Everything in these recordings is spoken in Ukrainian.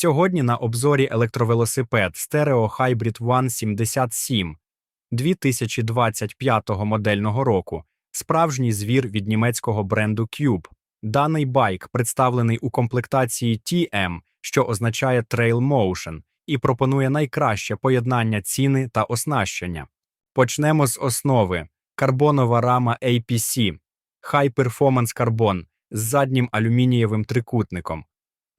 Сьогодні на обзорі електровелосипед Stereo Hybrid One 77 2025 модельного року. Справжній звір від німецького бренду Cube. Даний байк представлений у комплектації TM, що означає Trail Motion, і пропонує найкраще поєднання ціни та оснащення. Почнемо з основи: карбонова рама APC, High Performance Carbon з заднім алюмінієвим трикутником.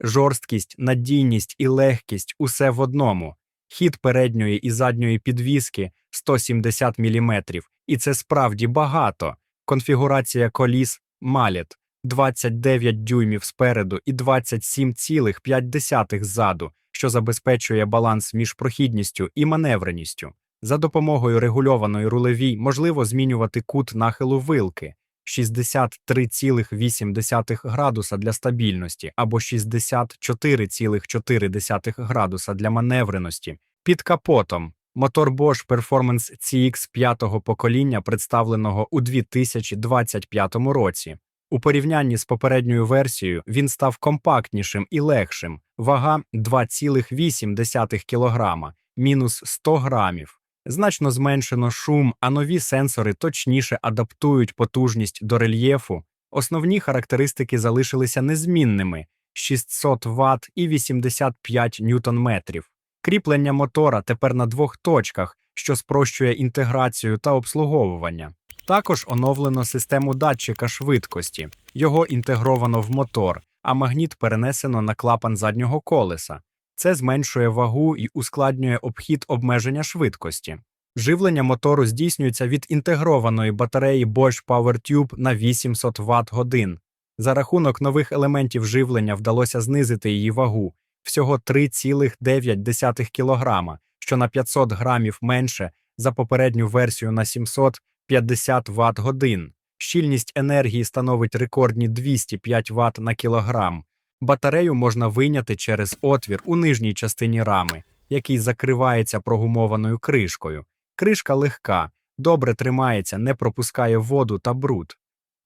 Жорсткість, надійність і легкість усе в одному. Хід передньої і задньої підвіски 170 мм, і це справді багато. Конфігурація коліс Mallet 29 дюймів спереду і 27,5 ззаду, що забезпечує баланс між прохідністю і маневреністю. За допомогою регульованої рулевій можливо змінювати кут нахилу вилки 63,8 градуса для стабільності або 64,4 градуса для маневреності. Під капотом мотор Bosch Performance CX 5-го покоління, представленого у 2025 році. У порівнянні з попередньою версією він став компактнішим і легшим, вага 2,8 кг, мінус 100 грамів. Значно зменшено шум, а нові сенсори точніше адаптують потужність до рельєфу. Основні характеристики залишилися незмінними 600 Вт і 85 ньютон-метрів. Кріплення мотора тепер на двох точках, що спрощує інтеграцію та обслуговування. Також оновлено систему датчика швидкості, його інтегровано в мотор, а магніт перенесено на клапан заднього колеса. Це зменшує вагу і ускладнює обхід обмеження швидкості. Живлення мотору здійснюється від інтегрованої батареї Bosch PowerTube на 800 Вт годин. За рахунок нових елементів живлення вдалося знизити її вагу всього 3,9 кг, що на 500 грамів менше за попередню версію на 750 Вт годин. Щільність енергії становить рекордні 205 Вт на кілограм. Батарею можна вийняти через отвір у нижній частині рами, який закривається прогумованою кришкою. Кришка легка, добре тримається, не пропускає воду та бруд.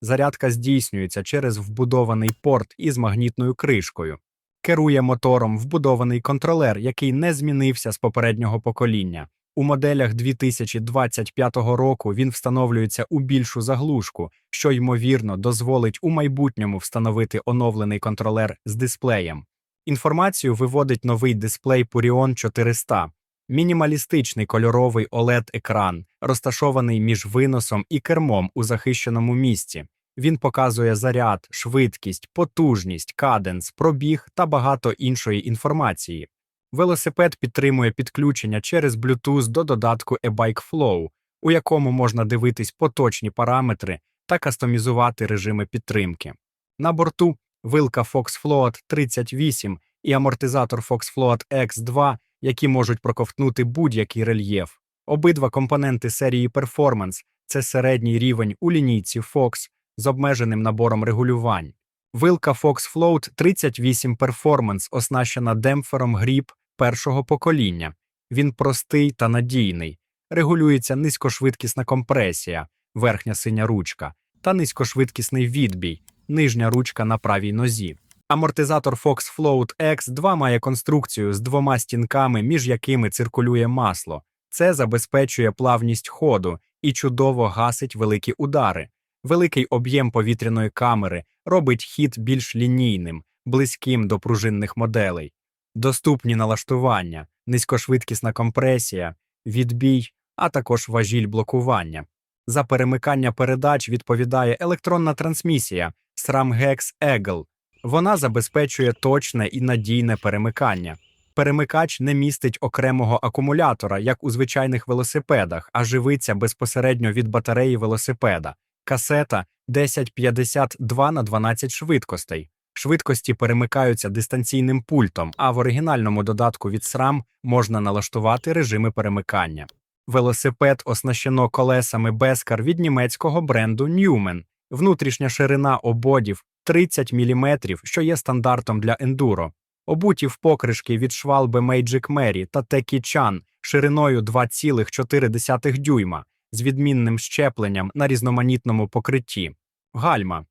Зарядка здійснюється через вбудований порт із магнітною кришкою. Керує мотором вбудований контролер, який не змінився з попереднього покоління. У моделях 2025 року він встановлюється у більшу заглушку, що ймовірно дозволить у майбутньому встановити оновлений контролер з дисплеєм. Інформацію виводить новий дисплей Purion 400, мінімалістичний кольоровий OLED-екран, розташований між виносом і кермом у захищеному місці. Він показує заряд, швидкість, потужність, каденс, пробіг та багато іншої інформації. Велосипед підтримує підключення через Bluetooth до додатку eBike Flow, у якому можна дивитись поточні параметри та кастомізувати режими підтримки. На борту вилка Fox Float 38 і амортизатор Fox Float X2, які можуть проковтнути будь-який рельєф. Обидва компоненти серії Performance – це середній рівень у лінійці Fox з обмеженим набором регулювань. Вилка Fox Float 38 Performance оснащена демпфером гріб першого покоління. Він простий та надійний, регулюється низькошвидкісна компресія, верхня синя ручка, та низькошвидкісний відбій, нижня ручка на правій нозі. Амортизатор Fox Float X2 має конструкцію з двома стінками, між якими циркулює масло. Це забезпечує плавність ходу і чудово гасить великі удари. Великий об'єм повітряної камери робить хід більш лінійним, близьким до пружинних моделей. Доступні налаштування, низькошвидкісна компресія, відбій, а також важіль блокування. За перемикання передач відповідає електронна трансмісія SRAM-Hex Eagle. Вона забезпечує точне і надійне перемикання. Перемикач не містить окремого акумулятора, як у звичайних велосипедах, а живиться безпосередньо від батареї велосипеда. Касета 1052 на 12 швидкостей. Швидкості перемикаються дистанційним пультом, а в оригінальному додатку від SRAM можна налаштувати режими перемикання. Велосипед оснащено колесами Beskar від німецького бренду Newman. Внутрішня ширина ободів 30 мм, що є стандартом для ендуро. Обуті в покришки від швалби Magic Mary та Teki Chan шириною 2,4 дюйма з відмінним щепленням на різноманітному покритті. Гальма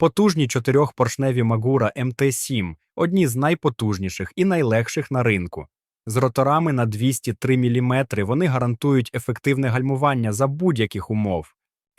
Потужні чотирьохпоршневі Магура МТ-7 одні з найпотужніших і найлегших на ринку. З роторами на 203 мм вони гарантують ефективне гальмування за будь-яких умов.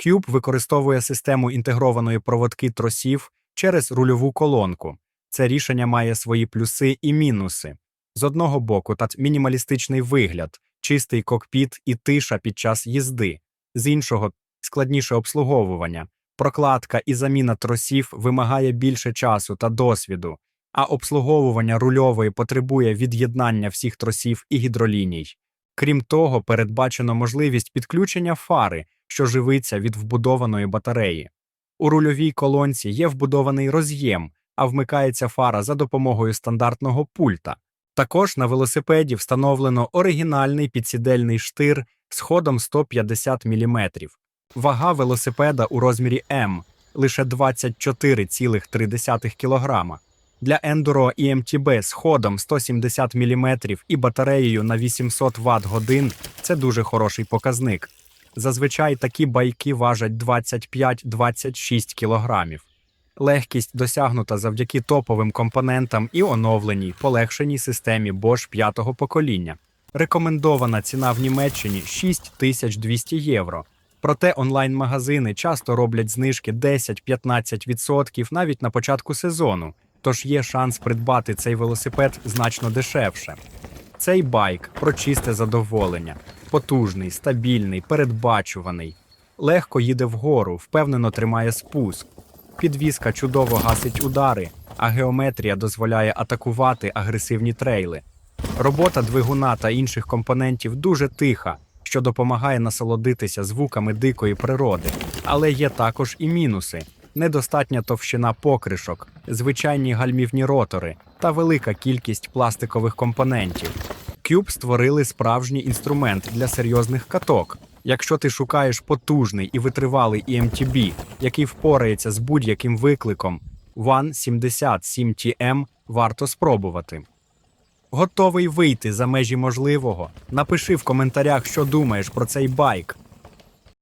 Cube використовує систему інтегрованої проводки тросів через рульову колонку. Це рішення має свої плюси і мінуси. З одного боку, та мінімалістичний вигляд, чистий кокпіт і тиша під час їзди, з іншого складніше обслуговування. Прокладка і заміна тросів вимагає більше часу та досвіду, а обслуговування рульової потребує від'єднання всіх тросів і гідроліній. Крім того, передбачено можливість підключення фари, що живиться від вбудованої батареї. У рульовій колонці є вбудований роз'єм, а вмикається фара за допомогою стандартного пульта. Також на велосипеді встановлено оригінальний підсідельний штир з ходом 150 мм. Вага велосипеда у розмірі М лише 24,3 кг. Для Enduro і MTB з ходом 170 мм і батареєю на 800 Вт годин це дуже хороший показник. Зазвичай такі байки важать 25-26 кг. Легкість досягнута завдяки топовим компонентам і оновленій, полегшеній системі Bosch п'ятого покоління. Рекомендована ціна в Німеччині 6200 євро. Проте онлайн-магазини часто роблять знижки 10-15% навіть на початку сезону, тож є шанс придбати цей велосипед значно дешевше. Цей байк про чисте задоволення, потужний, стабільний, передбачуваний, легко їде вгору, впевнено тримає спуск. Підвізка чудово гасить удари, а геометрія дозволяє атакувати агресивні трейли. Робота двигуна та інших компонентів дуже тиха, що допомагає насолодитися звуками дикої природи. Але є також і мінуси: недостатня товщина покришок, звичайні гальмівні ротори та велика кількість пластикових компонентів. Cube створили справжній інструмент для серйозних каток. Якщо ти шукаєш потужний і витривалий EMTB, який впорається з будь-яким викликом, One 77 TM варто спробувати. Готовий вийти за межі можливого? Напиши в коментарях, що думаєш про цей байк.